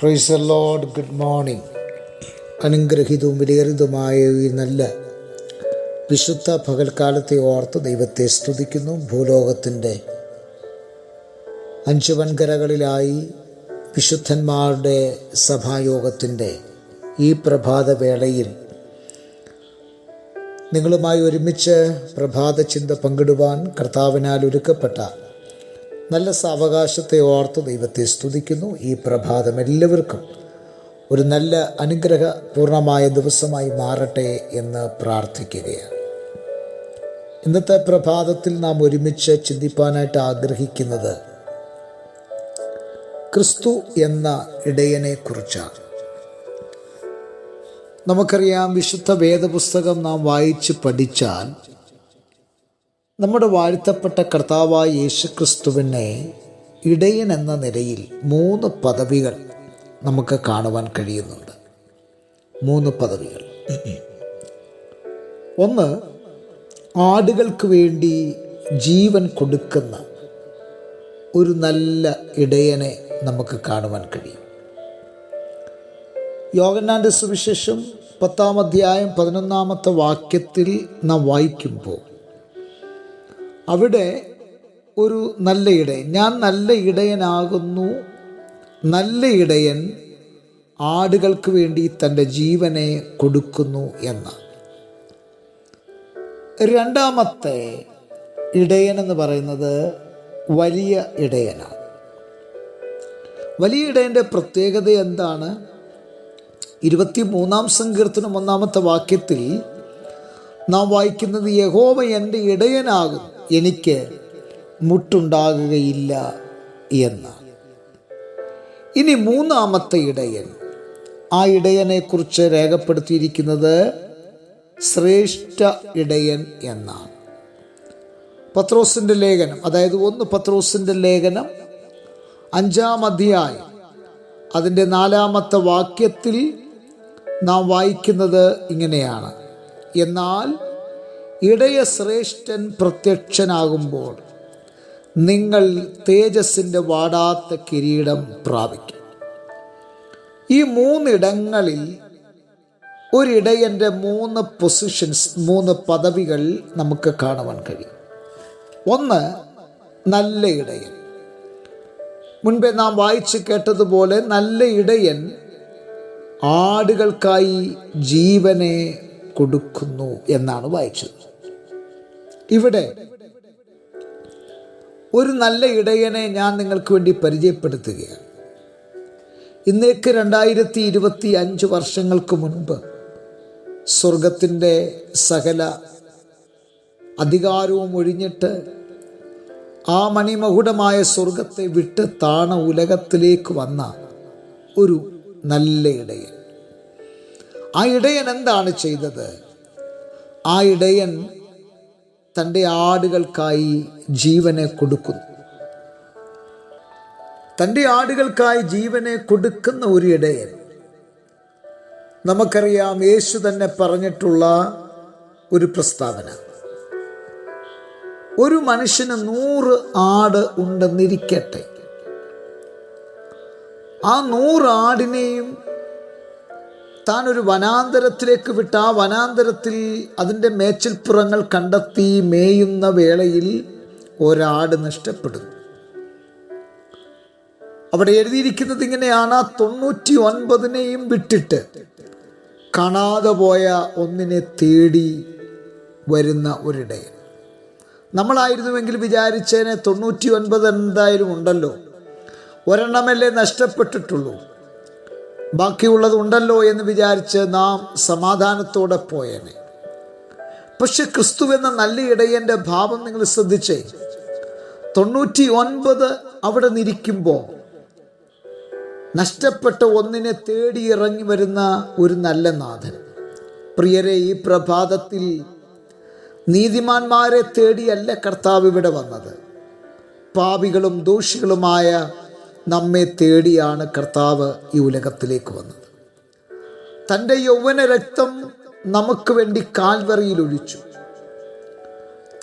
Price lord good morning അനുഗ്രഹീതവും വിലയേറിയതുമായ ഈ നല്ല വിശുദ്ധ പകൽക്കാലത്തെ ഓർത്ത് ദൈവത്തെ സ്തുതിക്കുന്നു. ഭൂലോകത്തിന്റെ അഞ്ചു വൻകരകളിലായി വിശുദ്ധന്മാരുടെ സഭായോഗത്തിന്റെ ഈ പ്രഭാതവേളയിൽ നിങ്ങളുമായി ഒരുമിച്ച് പ്രഭാത ചിന്ത പങ്കിടുവാൻ കർത്താവിനാൽ ഒരുക്കപ്പെട്ട നല്ല സാവകാശത്തെ ഓർത്ത് ദൈവത്തെ സ്തുതിക്കുന്നു. ഈ പ്രഭാതം എല്ലാവർക്കും ഒരു നല്ല അനുഗ്രഹപൂർണമായ ദിവസമായി മാറട്ടെ എന്ന് പ്രാർത്ഥിക്കുകയാണ്. ഇന്നത്തെ പ്രഭാതത്തിൽ നാം ഒരുമിച്ച് ചിന്തിപ്പാനായിട്ട് ആഗ്രഹിക്കുന്നത് ക്രിസ്തു എന്ന ഇടയനെ കുറിച്ചാണ് നമുക്കറിയാം വിശുദ്ധ വേദപുസ്തകം നാം വായിച്ച് പഠിച്ചാൽ നമ്മുടെ വാഴ്ത്തപ്പെട്ട കർത്താവായ യേശുക്രിസ്തുവിനെ ഇടയൻ എന്ന നിലയിൽ മൂന്ന് പദവികൾ നമുക്ക് കാണുവാൻ കഴിയുന്നുണ്ട്. മൂന്ന് പദവികൾ. ഒന്ന് ആടുകൾക്ക് വേണ്ടി ജീവൻ കൊടുക്കുന്ന ഒരു നല്ല ഇടയനെ നമുക്ക് കാണുവാൻ കഴിയും. യോഗന്നാന്റെ സുവിശേഷം പത്താം അധ്യായം പതിനൊന്നാമത്തെ വാക്യത്തിൽ നാം വായിക്കുമ്പോൾ അവിടെ ഒരു നല്ല ഇടയൻ. ഞാൻ നല്ല ഇടയനാകുന്നു. നല്ല ഇടയൻ ആടുകൾക്ക് വേണ്ടി തന്റെ ജീവനെ കൊടുക്കുന്നു എന്ന്. രണ്ടാമത്തെ ഇടയൻ എന്ന് പറയുന്നത് വലിയ ഇടയനാണ്. വലിയ ഇടയന്റെ പ്രത്യേകത എന്താണ്? ഇരുപത്തി മൂന്നാം സങ്കീർത്തനം ഒന്നാമത്തെ വാക്യത്തിൽ നാം വായിക്കുന്നത് യഹോവ എന്റെ ഇടയനാകും എനിക്ക് മുട്ടുണ്ടാകുകയില്ല എന്ന്. ഇനി മൂന്നാമത്തെ ഇടയൻ. ആ ഇടയനെക്കുറിച്ച് രേഖപ്പെടുത്തിയിരിക്കുന്നത് ശ്രേഷ്ഠ ഇടയൻ എന്നാണ്. പത്രോസിന്റെ ലേഖനം അതായത് ഒന്ന് പത്രോസിന്റെ ലേഖനം അഞ്ചാം അധ്യായം അതിന്റെ നാലാമത്തെ വാക്യത്തിൽ നാം വായിക്കുന്നത് ഇങ്ങനെയാണ്. എന്നാൽ ഇടയ ശ്രേഷ്ഠൻ പ്രത്യക്ഷനാകുമ്പോൾ നിങ്ങൾ തേജസ്സിന്റെ വാടാത്ത കിരീടം പ്രാപിക്കും. ഈ മൂന്നിടങ്ങളിൽ ഒരിടയന്റെ മൂന്ന് പൊസിഷൻസ് മൂന്ന് പദവികൾ നമുക്ക് കാണുവാൻ കഴിയും. ഒന്ന് നല്ല ഇടയൻ. മുൻപേ നാം വായിച്ച് കേട്ടതുപോലെ നല്ല ഇടയൻ ആടുകൾക്കായി ജീവനെ കൊടുക്കുന്നു എന്നാണ് വായിച്ചത്. ഇവിടെ ഒരു നല്ല ഇടയനെ ഞാൻ നിങ്ങൾക്ക് വേണ്ടി പരിചയപ്പെടുത്തുകയാണ്. ഇന്നേക്ക് രണ്ടായിരത്തി ഇരുപത്തി അഞ്ച് വർഷങ്ങൾക്ക് മുൻപ് സ്വർഗത്തിന്റെ സകല അധികാരവും ഒഴിഞ്ഞിട്ട് ആ മണിമകുടമായ സ്വർഗത്തെ വിട്ട് താണ ഉലകത്തിലേക്ക് വന്ന ഒരു നല്ല ഇടയൻ. ആ ഇടയൻ എന്താണ് ചെയ്തത്? ആ ഇടയൻ തന്റെ ആടുകൾക്കായി ജീവനെ കൊടുക്കുന്നു. തന്റെ ആടുകൾക്കായി ജീവനെ കൊടുക്കുന്ന ഒരു ഇടയൻ. നമുക്കറിയാം യേശു തന്നെ പറഞ്ഞിട്ടുള്ള ഒരു പ്രസ്താവന. ഒരു മനുഷ്യന് നൂറ് ആട് ഉണ്ടെന്നിരിക്കട്ടെ. ആ നൂറ് ആടിനെയും താൻ ഒരു വനാന്തരത്തിലേക്ക് വിട്ട് ആ വനാന്തരത്തിൽ അതിന്റെ മേച്ചിൽപ്പുറങ്ങൾ കണ്ടെത്തി മേയുന്ന വേളയിൽ ഒരാട് നഷ്ടപ്പെടുന്നു. അവിടെ എഴുതിയിരിക്കുന്നത് ഇങ്ങനെയാണ് ആ തൊണ്ണൂറ്റി ഒൻപതിനെയും വിട്ടിട്ട് കാണാതെ പോയ ഒന്നിനെ തേടി വരുന്ന ഒരിടയൻ. നമ്മളായിരുന്നുവെങ്കിൽ വിചാരിച്ചതിനെ തൊണ്ണൂറ്റി ഒൻപത് എന്തായാലും ഉണ്ടല്ലോ. ഒരെണ്ണമല്ലേ നഷ്ടപ്പെട്ടിട്ടുള്ളൂ. ബാക്കിയുള്ളത് ഉണ്ടല്ലോ എന്ന് വിചാരിച്ച് നാം സമാധാനത്തോടെ പോയേനെ. പക്ഷെ ക്രിസ്തു എന്ന നല്ല ഇടയന്റെ ഭാവം നിങ്ങൾ ശ്രദ്ധിച്ചേ. തൊണ്ണൂറ്റി ഒൻപത് അവിടെ നിരിക്കുമ്പോൾ നഷ്ടപ്പെട്ട ഒന്നിനെ തേടി ഇറങ്ങി വരുന്ന ഒരു നല്ല നാഥൻ. പ്രിയരെ ഈ പ്രഭാതത്തിൽ നീതിമാന്മാരെ തേടിയല്ല കർത്താവ് ഇവിടെ വന്നത്. പാപികളും ദോഷികളുമായ നമ്മെ തേടിയാണ് കർത്താവ് ഈ ഉലകത്തിലേക്ക് വന്നത്. തന്റെ യൗവന രക്തം നമുക്ക് വേണ്ടി കാൽവറിയിൽ ഒഴിച്ചു.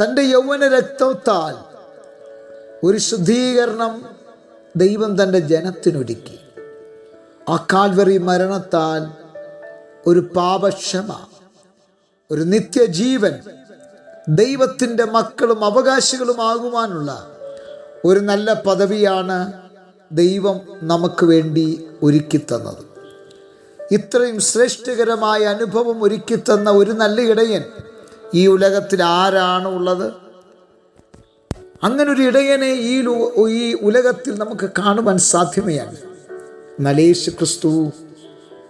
തന്റെ യൗവന രക്തത്താൽ ഒരു ശുദ്ധീകരണം ദൈവം തന്റെ ജനത്തിനൊരുക്കി. ആ കാൽവറി മരണത്താൽ ഒരു പാപക്ഷമ ഒരു നിത്യജീവൻ ദൈവത്തിന്റെ മക്കളും അവകാശികളും അവകാശികളുമാകുവാനുള്ള ഒരു നല്ല പദവിയാണ് ദൈവം നമുക്ക് വേണ്ടി ഒരുക്കിത്തന്നത് ഇത്രയും ശ്രേഷ്ഠകരമായ അനുഭവം ഒരുക്കിത്തന്ന ഒരു നല്ല ഇടയൻ ഈ ഉലകത്തിൽ ആരാണ് ഉള്ളത്? അങ്ങനൊരു ഇടയനെ ഈ ഈ ഉലകത്തിൽ നമുക്ക് കാണുവാൻ സാധ്യമയാണ് നലേശ് ക്രിസ്തു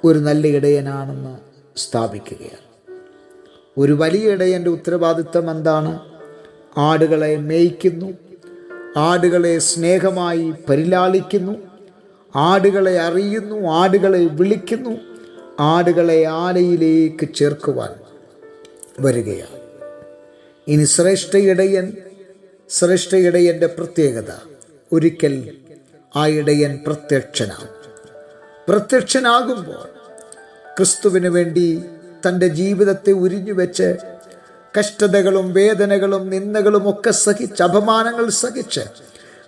ഒരു നല്ല ഇടയനാണെന്ന് സ്ഥാപിക്കുകയാണ്. ഒരു വലിയ ഇടയന്റെ ഉത്തരവാദിത്തം എന്താണ്? ആടുകളെ മേയ്ക്കുന്നു ആടുകളെ സ്നേഹമായി പരിലാളിക്കുന്നു. ആടുകളെ അറിയുന്നു ആടുകളെ വിളിക്കുന്നു. ആടുകളെ ആലയിലേക്ക് ചേർക്കുവാൻ വരികയാണ്. ഇനി ശ്രേഷ്ഠ ഇടയൻ ശ്രേഷ്ഠ ഇടയന്റെ പ്രത്യേകത ഒരിക്കൽ ആ ഇടയൻ പ്രത്യക്ഷനാകും പ്രത്യക്ഷനാകുമ്പോൾ ക്രിസ്തുവിന് വേണ്ടി തന്റെ ജീവിതത്തെ ഉരിഞ്ഞു വെച്ച് കഷ്ടതകളും വേദനകളും നിന്ദകളും ഒക്കെ സഹിച്ച് അപമാനങ്ങൾ സഹിച്ച്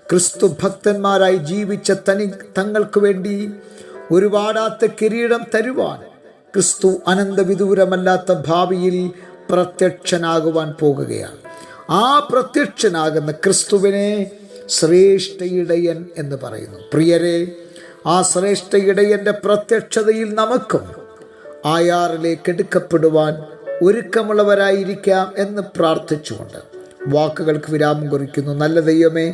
ക്രിസ്തു ഭക്തന്മാരായി ജീവിച്ച തനി തങ്ങൾക്ക് വേണ്ടി ഒരുപാടാത്ത കിരീടം തരുവാൻ ക്രിസ്തു അനന്തവിദൂരമല്ലാത്ത ഭാവിയിൽ പ്രത്യക്ഷനാകുവാൻ പോകുകയാണ്. ആ പ്രത്യക്ഷനാകുന്ന ക്രിസ്തുവിനെ ശ്രേഷ്ഠ ഇടയൻ എന്ന് പറയുന്നു. പ്രിയരെ ആ ശ്രേഷ്ഠ ഇടയന്റെ പ്രത്യക്ഷതയിൽ നമുക്കും ആയാറിലേക്ക് എടുക്കപ്പെടുവാൻ ഒരുക്കമുള്ളവരായിരിക്കാം എന്ന് പ്രാർത്ഥിച്ചുകൊണ്ട് വാക്കുകൾക്ക് വിരാമം കുറിക്കുന്നു. നല്ല ദൈവമേ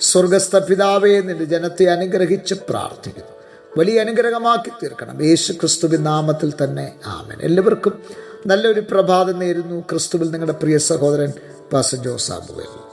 സ്വർഗസ്ഥ പിതാവേ നിന്റെ ജനത്തെ അനുഗ്രഹിച്ച് പ്രാർത്ഥിക്കുന്നു. വലിയ അനുഗ്രഹമാക്കി തീർക്കണം. യേശു ക്രിസ്തുവിൻ നാമത്തിൽ തന്നെ ആമൻ. എല്ലാവർക്കും നല്ലൊരു പ്രഭാതം നേരുന്നു. ക്രിസ്തുവിൽ നിങ്ങളുടെ പ്രിയ സഹോദരൻ പാസ ജോസാബുവേൽ